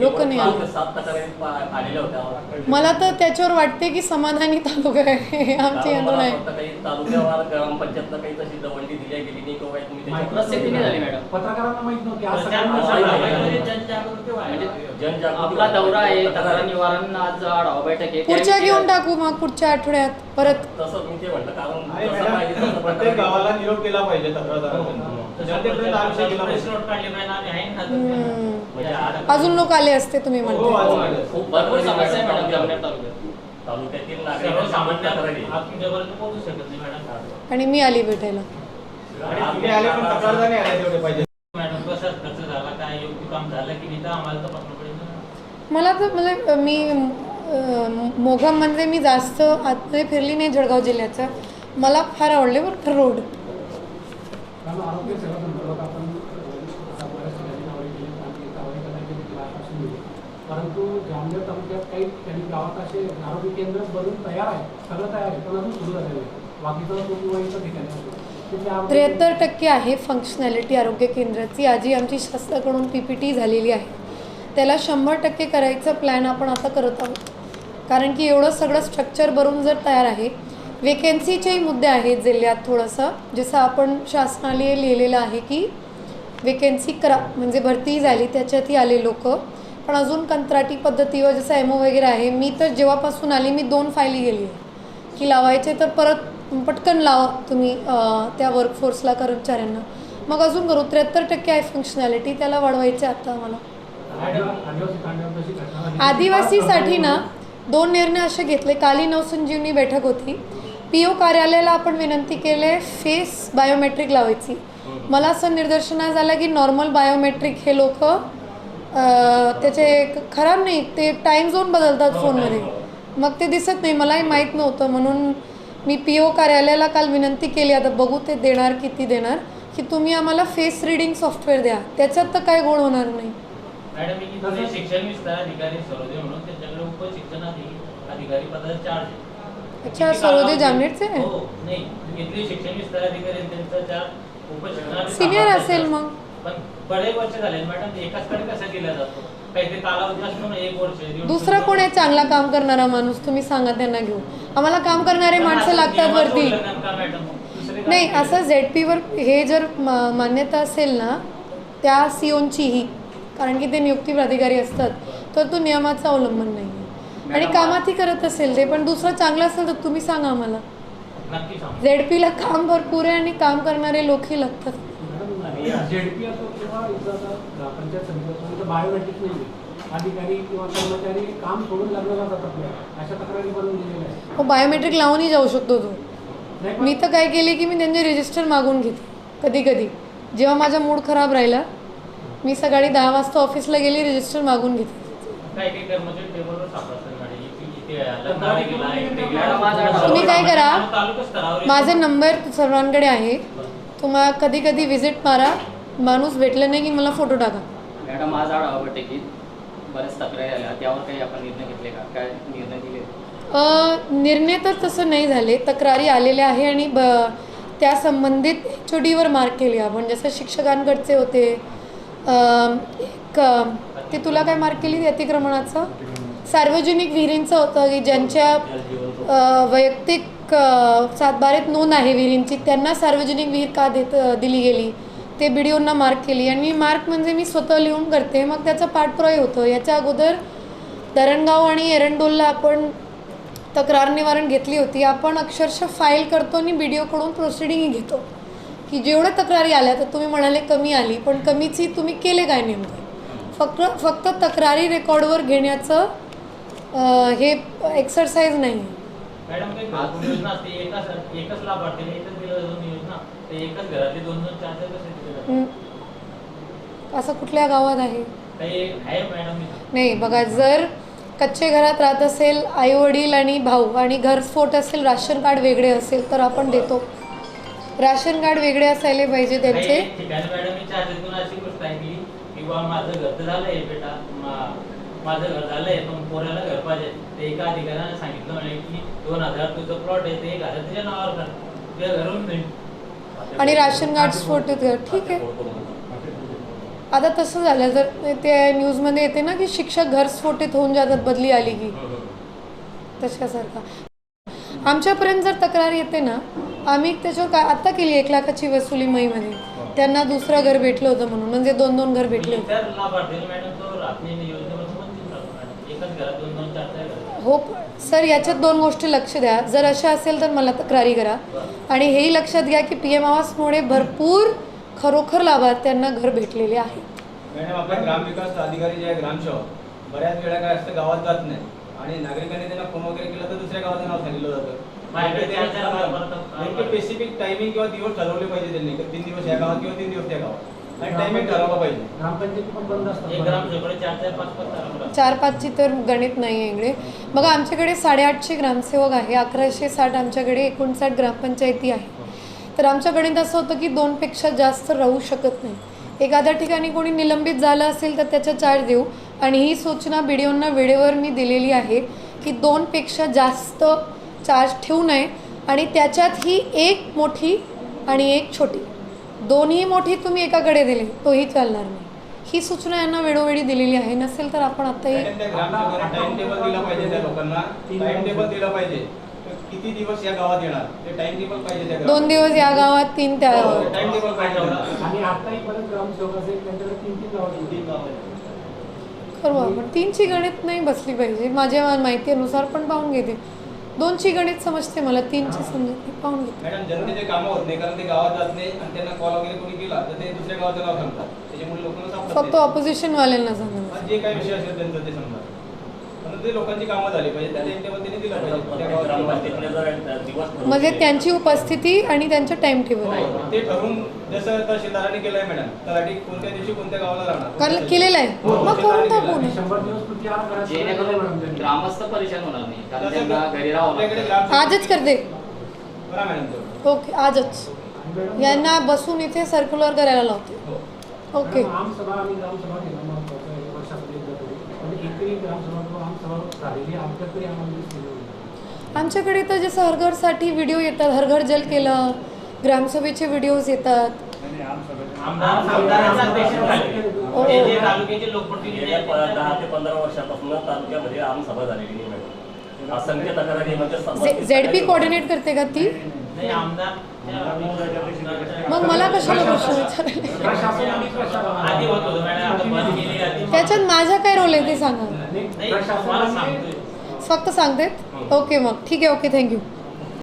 लोकं नाही. मला तर त्याच्यावर वाटते की समाधानी तालुका आहे. आमची यंत्रणा आहे. झाली मॅडम. पत्रकारांना माहीत नव्हती आज सकाळी. म्हणजे जनजागृती जनजागृती आपला दौरा आहे तक्रार तक्रार निवारण आज आढावा बैठक आहे. पुढच्या घेऊन टाकू मग पुढच्या आठवड्यात परत. तसं मी ते म्हटलं कारण आणि जसं पाहिजे मॅडम, तसं प्रत्येक प्रकारे- गावाला निरोप केला पाहिजे तक्रारदारांनी. जनतेपर्यंत हा विषय गेला पाहिजे. हम्म. म्हणजे आज- अजून लोक आले असते तुम्ही हो, म्हणते. आज आले. खूप भरपूर समस्या आहे मॅडम तालुक्यात- जामनेर तालुक्यात. तालुक्यातील नागरिकांच्या तक्रारी. आणि मी आली भेटायला. नाही मला तर मला मी अं, मोघम म्हणजे मी जास्त आतमध्ये फिरली नाही जळगाव जिल्ह्याचं. मला फार आवडले बरं का रोड. परंतु जामनेर तालुक्यात काही ठिकाणी गावात असे आरोग्य केंद्र बनून तयार आहे सगळं तयार आहे पण अजून सुरू झालेलं आहे बाकीचं तो किंवा इतर ठिकाणी त्र्याहत्तर टक्के आहे फंक्शनॅलिटी आरोग्य केंद्राची. आजी आमची शासनाकडून पी पी टी झालेली आहे. त्याला शंभर टक्के करायचं प्लॅन आपण आता करत आहोत. कारण की एवढं सगळं स्ट्रक्चर भरून जर तयार आहे वेकेन्सीचेही मुद्दे आहेत जिल्ह्यात थोडंसं. जसं आपण शासनाने लिहिलेलं आहे की वेकेन्सी करा म्हणजे भरती झाली त्याच्यातही आले लोक. पण अजून कंत्राटी पद्धतीवर जसं एमओ वगैरे आहे मी तर जेव्हापासून आली मी दोन फायली गेली आहे. की लावायचे तर परत पटकन लावा तुम्ही त्या वर्कफोर्सला कर्मचाऱ्यांना. मग अजून करू त्र्याहत्तर टक्के आहे फंक्शनॅलिटी त्याला वाढवायचे आता झाली- आदिवासीसाठी ना दोन निर्णय असे घेतले. काली नवसंजीवनी बैठक होती. पी ओ कार्यालयाला आपण विनंती केले फेस बायोमेट्रिक लावायची. मला असं निदर्शनास आलं की नॉर्मल बायोमेट्रिक हे लोक त्याचे खराब नाही ते टाईम झोन बदलतात फोनमध्ये मग ते दिसत नाही मलाही माहीत नव्हतं. म्हणून मी पी ओ कार्यालयाला काल विनंती केली आता बघू ते देणार किती देणार की तुम्ही आम्हाला फेस रिडिंग सॉफ्टवेअर द्या. त्याच्यात तर काय गोळ होणार नाही. मॅडम पुणे शिक्षण विस्तार अधिकारी सरोदे म्हणून त्यांच्याकडे उप शिक्षण अधि- अधिकारी पदाचा चार्ज आहे. अच्छा सरोदे जामनेरचे? हो सिनियर असेल मग. पण बरेच वर्ष झाले मॅडम एकाचकडे कसा दिला जातो? काहीतरी कालावधी असतो ना एक वर्ष दीड दुसरा. कोण आहे चांगला काम करणारा माणूस? तुम्ही सांगा त्यांना घेऊ आम्हाला काम करणारे पण माणसं असं लागतात नियमाचं वरती. उल्लंघन का मॅडम? दुसरे काय? नाही असं झेड पीवर हे जर मा- मान्यता असेल ना त्या सीओनचीही कारण की ते नियुक्ती प्राधिकारी असतात तर तो नियमाचं अवलंबन नाही आहे. आणि कामातही करत असेल ते पण दुसरं चांगलं असेल तर तुम्ही सांगा आम्हाला. नक्की सांग झेड पीला काम भरपूर आहे आणि काम करणारे लोकही लागतात. जेडपी असो किंवा ग्रामपंचायत समिती बायोमेट्रिक नाही अधिकारी किंवा कर्मचारी काम सोडून लग्नाला जातात अशा तक्रारी बनवून दिलेल्या आहेत. हो बायोमेट्रिक लावूनही जाऊ शकतो तो. मी तर काय केले की मी त्यांचे रजिस्टर मागून घेते कधी कधी जेव्हा माझा मूड खराब राहिला मी सकाळी दहा वाजता ऑफिसला गेली रजिस्टर मागून घेते. तुम्ही काय करा? तालुका स्तरावर माझे नंबर सर्वांकडे आहे. तुम्हाला कधी कधी विजिट मारा. माणूस भेटलं नाही की मला फोटो टाका. मॅडम आज आढावा बैठकीत बऱ्याच तक्रारी आल्या. त्यावर काही आपण निर्णय घेतले का? काय निर्णय दिले? निर्णय तर तसं नाही झाले. तक्रारी आलेल्या आहे आणि ब त्या संबंधित एच ओ डीवर मार्क केले आपण. जसं शिक्षकांकडचे होते. अ, एक अ, ते तुला काय मार्क केली अतिक्रमणाचं? सार्वजनिक विहिरींचं होतं की ज्यांच्या अ, वैयक्तिक क सातबारेत नोंद आहे विहिरींची. त्यांना सार्वजनिक विहीर का देत दिली गेली? ते बी डी ओंना मार्क केली. आणि मार्क म्हणजे मी स्वतः लिहून करते. मग त्याचा पाठपुरावा होतं. याच्या अगोदर धरणगाव आणि एरंडोलला आपण तक्रार निवारण घेतली होती. आपण अक्षरशः फाईल करतो आणि बी डी ओकडून प्रोसिडिंगही घेतो. की जेवढ्या तक्रारी आल्या तर तुम्ही म्हणाले कमी आली. पण कमीची तुम्ही केले काय नेमकं? फक्त फक्त तक्रारी रेकॉर्डवर घेण्याचं हे एक्सरसाइज नाही आहे मॅडम काही घरकुल योजना असते एकाच एकच लाभार्थीला एकच दिलं जाऊन योजना ते एकच घरातले दोन दोन चार चार कसे दिले जातात? असं कुठल्या गावात आहे? काही आहे मॅडम नाही बघा जर कच्चे घरात राहत असेल आई वडील आणि भाऊ आणि घरस्फोट असेल राशन कार्ड वेगळे असेल तर आपण देतो. राशन कार्ड वेगळे असायला पाहिजे त्यांचे. ठिकाणी मॅडम मी अशी गोष्ट ऐकली किंवा माझं घर तर झालंय बेटा. मा- माझं घर झालंय पण पोऱ्याला घर पाहिजे. ते एका अधिकाऱ्याने सांगितलं म्हणे की दोन हजार तुझं प्लॉट आहे ते एक हजार तुझ्या नावावर कर. तुझ्या घरून नाही आणि राशन कार्ड स्फोट ठीक आहे. आता तसं झालं जर ते न्यूजमध्ये येते ना की शिक्षक घरस्फोटित होऊन जातात बदली आली की. तशासारखा. आमच्यापर्यंत जर तक्रार येते ना आम्ही त्याच्यावर काय आत्ता केली एक लाखाची वसुली मईमध्ये. त्यांना दुसरं घर भेटलं होतं म्हणून म्हणजे दोन दोन घर भेटले होते. हो सर याच्यात दोन गोष्टी लक्ष द्या. जर अशा असेल तर मला तक्रारी करा. आणि हेही लक्षात घ्या की पी एम आवासमुळे भरपूर खरोखर लाभार्थ्यांना घर भेटलेले आहे. मॅडम आपले ग्रामविकास अधिकारी जे आहे ग्रामसेवक बऱ्याच वेळा काय असतं गावात जात नाही. आणि नागरिकांनी त्यांना फोन वगैरे केला तर दुसऱ्या गावाचं नाव सांगितलं जातं. स्पेसिफिक टायमिंग किंवा दिवस ठरवले पाहिजे त्यांनी की तीन दिवस या गावात किंवा तीन दिवस त्या गावात. चार पाचची तर गणित नाही आहे इकडे बघा आमच्याकडे साडेआठशे ग्रामसेवक आहे अकराशे साठ आमच्याकडे एकोणसाठ ग्रामपंचायती आहे. तर आमच्या गणित असं होतं की दोनपेक्षा जास्त राहू शकत नाही. एखाद्या ठिकाणी कोणी निलंबित झालं असेल तर त्याचा चार्ज देऊ. आणि ही सूचना बी डी ओंना वेळेवर मी दिलेली आहे की दोनपेक्षा जास्त चार्ज ठेवू नये. आणि त्याच्यात ही एक मोठी आणि एक छोटी. दोन्ही मोठी तुम्ही एकाकडे दिले तोही चालणार नाही. ही सूचना यांना वेळोवेळी दिलेली आहे. नसेल तर आपण आताही मॅडम, त्या ग्रामसेवकांना टाइम टेबल दिला पाहिजे त्या लोकांना. टाइम टेबल दिला पाहिजे. तर किती दिवस या गावात येणार? ते टाइम टेबल पाहिजे त्या दोन दिवस या गावात तीन त्या गावात. टाइम टेबल पाहिजे आणि आताही परत ग्रामसेवक असेल त्यांच्याकडे तीन तीन गावात तीन गाव करू आपण. तीनची गणित नाही बसली पाहिजे. माझ्या माहितीनुसार पण पाहून घेते. दोनची गणित समजते मला तीनची समजत. पाहून घेते मॅडम जनतेचे कामं होत नाही कारण ते गावात जात नाही आणि त्यांना कॉल वगैरे कोणी केला तर ते दुसऱ्या गावाचं नाव सांगतात. त्याच्यामुळे लोकांना फक्त नाही. ऑपोजिशनवाल्यांना सांगा हा, जे काही विषय असेल त्यांचं ते समजा पण ते लोकांची कामं झाली पाहिजे. त्या टेबल दिलं पाहिजे. म्हणजे त्यांची उपस्थिती आणि त्यांचं टाइम टेबल हो, ते ठरवून जसं तहसीलदारांनी केलंय मॅडम तलाठी कोणत्या दिवशी कोणत्या गावाला राहणार कारण केलेलं आहे. हो, मग करून टाकू आणि ना शंभर दिवस पुढच्या घरात जेणेकरून ग्रामस्थ परेशान होणार नाही. कारण तसं त्यांना घरी राहावं आपल्याकडे लागतं. ग्रामसेवक- आजच करते. ओके आजच. यांना बसून इथे सर्क्युलर करायला लावते. हो. ओके. आमसभा आणि ग्रामसभा आमच्याकडे तर जसं हरघरसाठी व्हिडिओ येतात हरघर जल केलं ग्रामसभेचे व्हिडिओज येतात. झेड पी कोऑर्डिनेट करते का ती? मग मला कशाला प्रश्न विचारायला त्याच्यात माझा काय रोल आहे ते सांगा. फक्त सांगते ओके मग. ठीक आहे ओके थँक्यू.